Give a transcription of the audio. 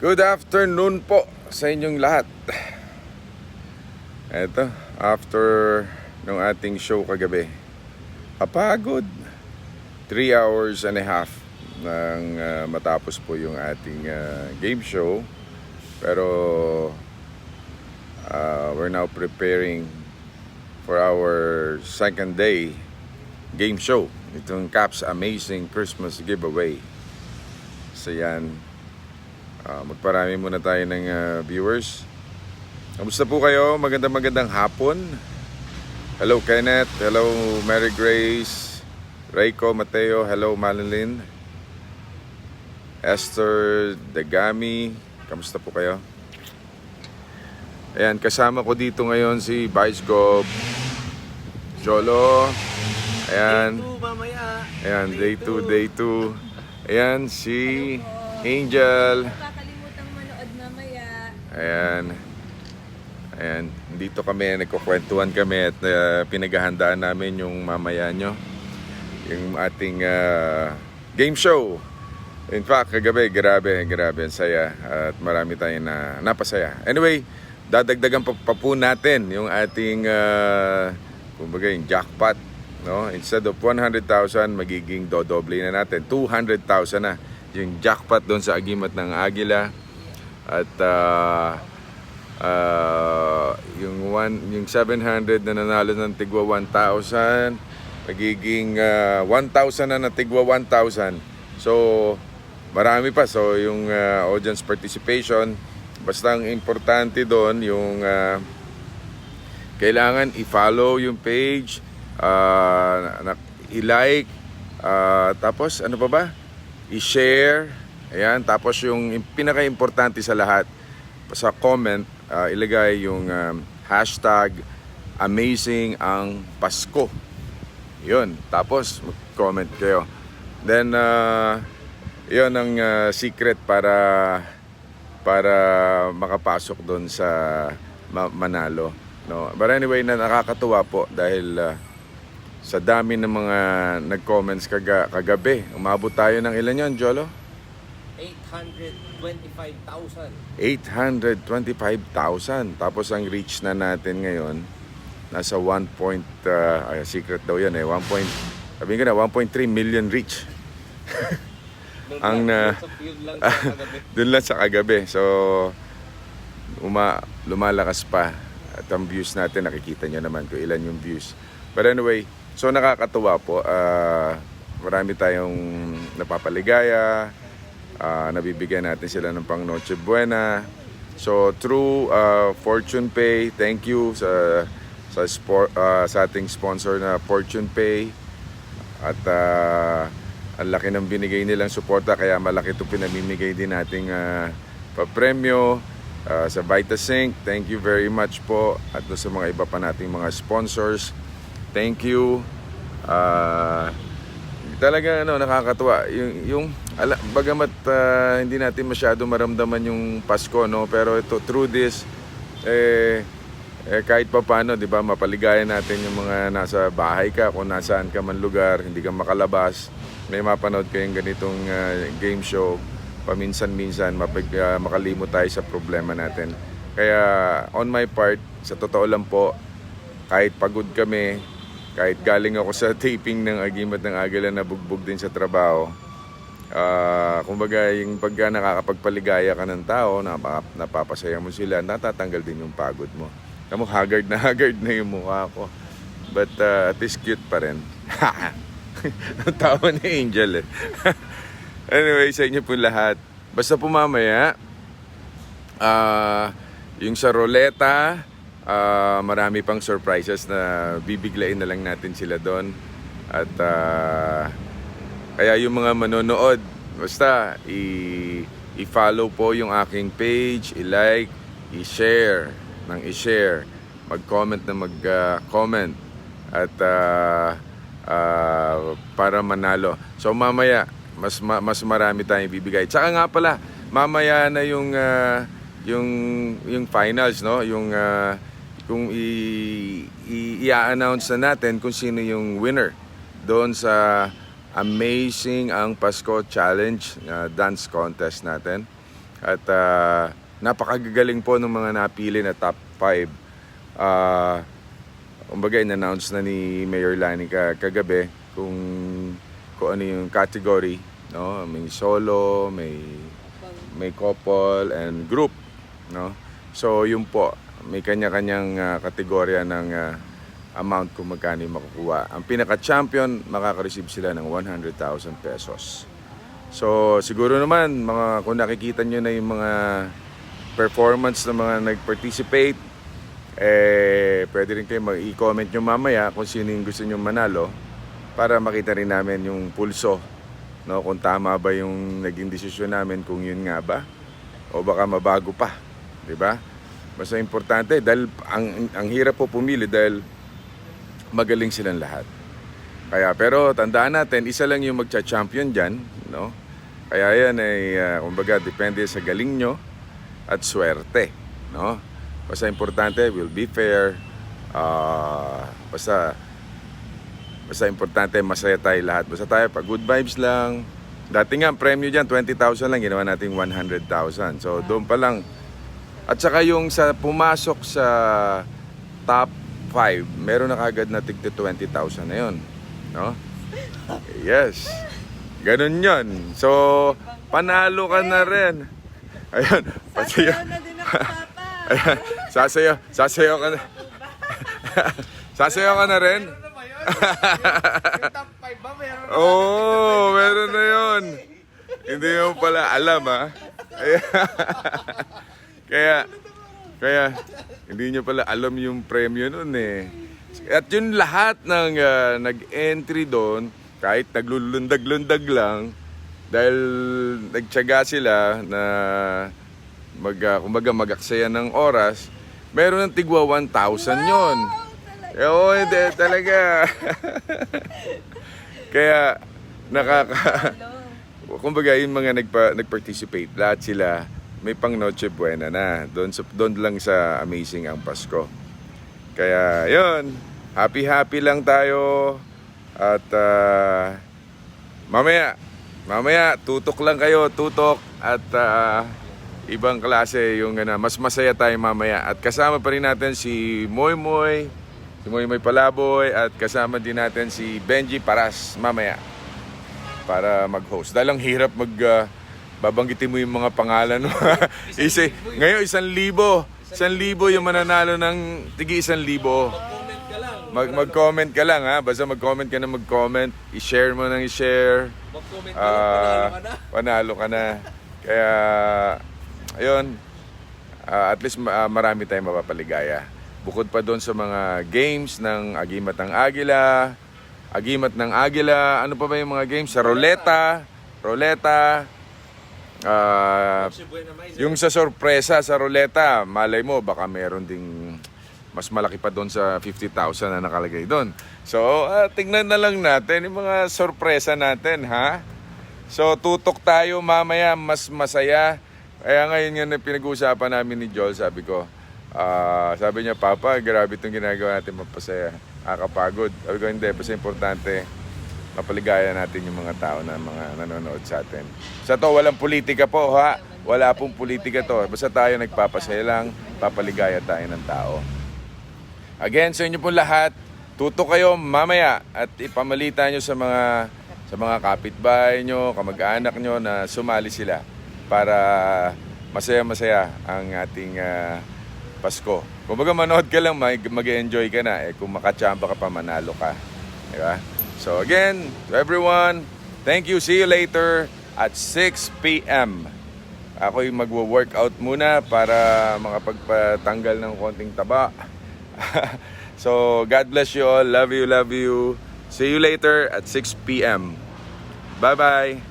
Good afternoon po sa inyong lahat. Eto, after nung ating show kagabi, kapagod. 3 hours and a half nang ah, matapos po yung ating ah, game show. Pero ah, we're now preparing for our second day game show. Itong Caps Amazing Christmas Giveaway. So yan, Ah, magparami muna tayo ng ah, viewers. Kamusta po kayo? Magandang magandang hapon. Hello Kenneth, hello Mary Grace, Reiko, Mateo, hello Madeline, Esther, Dagami, kamusta po kayo? Ayan, kasama ko dito ngayon si Vice Gov, Jolo, ayan, Day 2 mamaya. ayan, day 2, day 2, ayan, si Angel, Huwag kakalimutang manood mamaya. Ayan. Ayan. Dito kami, nagkukwentuhan kami at uh, pinaghahandaan namin yung mamaya nyo. Yung ating uh, game show. In fact, kagabi, grabe, grabe, ang saya. At marami tayong na, napasaya. Anyway, dadagdagan pa, pa po natin yung ating, uh, kumbaga, yung jackpot. No? Instead of 100,000, magiging dodoble na natin. 200,000 na yung jackpot doon sa agimat ng Agila. At uh, uh, yung, one, yung 700 na nanalo ng tigwa 1,000, magiging uh, 1,000 na na tigwa 1,000. So, marami pa. So, yung uh, audience participation, basta ang importante doon, yung uh, kailangan i-follow yung page, uh, i-like, uh, tapos ano pa ba? I-share, ayan, tapos yung pinaka-importante sa lahat, sa comment, uh, ilagay yung um, hashtag amazing ang Pasko. Yun, tapos mag-comment kayo. Then, uh, yun ang uh, secret para para makapasok doon sa ma- Manalo. No? But anyway, na nakakatuwa po dahil uh, sa dami ng mga nag-comments kaga, kagabi. Umabot tayo ng ilan yon Jolo? 825,000. 825,000. Tapos ang reach na natin ngayon, nasa 1 point, uh, ay, secret daw yan eh, 1 point, sabihin ko na, 1.3 million reach. Ang na- Yun lang sa kagabi. Doon lang sa kagabi. So, uma, lumalakas pa. At ang views natin, nakikita nyo naman kung ilan yung views. But anyway, so nakakatuwa po. Ah, marami tayong napapaligaya. Ah, nabibigyan natin sila ng pang Noche Buena. So through ah, Fortune Pay, thank you sa sa sport, ah, sa ating sponsor na Fortune Pay. At ah, ang laki ng binigay nilang suporta kaya malaki ito pinamimigay din nating uh, papremyo ah, sa Vitasync. Thank you very much po. At sa mga iba pa nating mga sponsors. Thank you. Ah, talaga ano nakakatuwa. Yung yung ala, bagamat ah, hindi natin masyado maramdaman yung Pasko no? Pero ito through this eh eh, kahit pa paano, di ba, mapaligayan natin yung mga nasa bahay ka, kung nasaan ka man lugar, hindi ka makalabas, may mapanood kayong ganitong ah, game show, paminsan-minsan, mapag, ah, makalimot tayo sa problema natin. Kaya, on my part, sa totoo lang po, kahit pagod kami, kahit galing ako sa taping ng Agimat ng Agila na bugbog din sa trabaho, Ah, kumbaga yung pagka nakakapagpaligaya ka ng tao, napa, napapasaya mo sila, natatanggal din yung pagod mo. Kamu haggard na haggard na yung mukha ko. But uh, at least cute pa rin. Ang tawa ni Angel eh. anyway, sa inyo po lahat. Basta po mamaya, ah, yung sa roleta, ah, marami pang surprises na bibiglain na lang natin sila doon. At ah, kaya yung mga manonood, basta i- i-follow po yung aking page, i-like, i-share, nang i-share, mag-comment na mag-comment at ah, ah, para manalo. So mamaya, mas ma- mas marami tayong bibigay. Tsaka nga pala, mamaya na yung ah, yung yung finals, no? Yung ah, kung i-announce na natin kung sino yung winner doon sa Amazing ang Pasko Challenge na dance contest natin. At ah, napakagagaling po ng mga napili na top 5. Ah, kumbaga, in-announce na ni Mayor Lani ka, kagabi kung, kung ano yung category. No? May solo, may, may couple, and group. No? So, yun po. May kanya-kanyang ah, kategorya ng ah, amount kung magkano yung makukuha. Ang pinaka-champion, makaka-receive sila ng 100,000 pesos. So, siguro naman, mga, kung nakikita nyo na yung mga performance ng mga nag-participate, eh, pwede rin kayo mag-i-comment nyo mamaya kung sino yung gusto nyo manalo para makita rin namin yung pulso. No? Kung tama ba yung naging desisyon namin, kung yun nga ba, o baka mabago pa. Di ba? Basta importante, dahil ang, ang hirap po pumili dahil magaling silang lahat. Kaya pero tandaan natin, isa lang yung magcha-champion diyan, no? Kaya yan ay ah, kumbaga depende sa galing nyo at swerte, no? Basta importante, will be fair. ah, basta basta importante masaya tayo lahat. Basta tayo pag good vibes lang. Dati nga ang premyo diyan 20,000 lang, ginawa nating 100,000. So doon pa lang at saka yung sa pumasok sa top 5, meron na kagad na tigti 20,000 na yun. No? Yes. Ganun yun. So, panalo ka na rin. Ayun. Pasayo. Sasayaw na din ako, Papa. Ayan. Sasayaw. Sasayaw ka na. Sasayaw ka na rin? Yung top 5 ba? Meron na Oo, oh, meron na yun. Hindi mo pala alam, ha? Ayan. kaya, kaya, hindi nyo pala alam yung premyo nun, eh. At yun lahat ng ah, nag-entry doon, kahit naglulundag-lundag lang, dahil nagtyaga sila na mag, ah, kumbaga mag-aksaya ng oras, meron ng tigwa 1,000 yon. Eh, Oo, hindi, talaga. Kaya, nakaka... Kumbaga, yung mga nagpa, nag-participate, lahat sila may pang Noche Buena na. Doon, doon lang sa Amazing ang Pasko. Kaya, yon Happy-happy lang tayo. At, ah, mamaya, mamaya, tutok lang kayo, tutok. At, ah, ibang klase yung ano, mas masaya tayo mamaya. At kasama pa rin natin si Moy Moy, si Moy Moy Palaboy, at kasama din natin si Benji Paras mamaya para mag-host. Dahil ang hirap mag ah, babanggitin mo yung mga pangalan. no? Isa, ngayon, isang libo. Isang libo yung mananalo ng tigi isang libo. Comment ka lang. Mag, mag-comment ka lang ha. Basta mag-comment ka na mag-comment. I-share mo nang i-share. Mag-comment ka. Ah, Panalo ka na. Kaya, ayun. Ah, at least ah, marami tayong mapapaligaya. Bukod pa doon sa mga games ng Agimat ng Agila, Agimat ng Agila, ano pa ba yung mga games? Sa Roleta, Roleta, Maiz. yung sa sorpresa sa Roleta, malay mo, baka meron ding mas malaki pa doon sa 50,000 na nakalagay doon. So, ah, tingnan na lang natin yung mga sorpresa natin, ha? So, tutok tayo mamaya, mas masaya. Kaya ngayon nga na pinag-uusapan namin ni Joel, sabi ko, ah, sabi niya, Papa, grabe itong ginagawa natin mapasaya. Nakakapagod. Sabi ko, hindi, basta importante, mapaligaya natin yung mga tao na mga nanonood sa atin. Sa to, walang politika po, ha? Wala pong politika to. Basta tayo nagpapasaya lang, papaligaya tayo ng tao. Again, sa inyo po lahat, tuto kayo mamaya at ipamalita nyo sa mga sa mga kapitbahay nyo, kamag-anak nyo na sumali sila para masaya-masaya ang ating ah, Pasko. Kung baga manood ka lang, mag- mag-enjoy ka na. Eh, kung makachamba ka pa, manalo ka. Di ba? So again, to everyone, thank you. See you later at 6 p.m. Ako'y magwo-workout muna para makapagpatanggal ng konting taba. so, God bless you all. Love you, love you. See you later at 6 p.m. Bye-bye.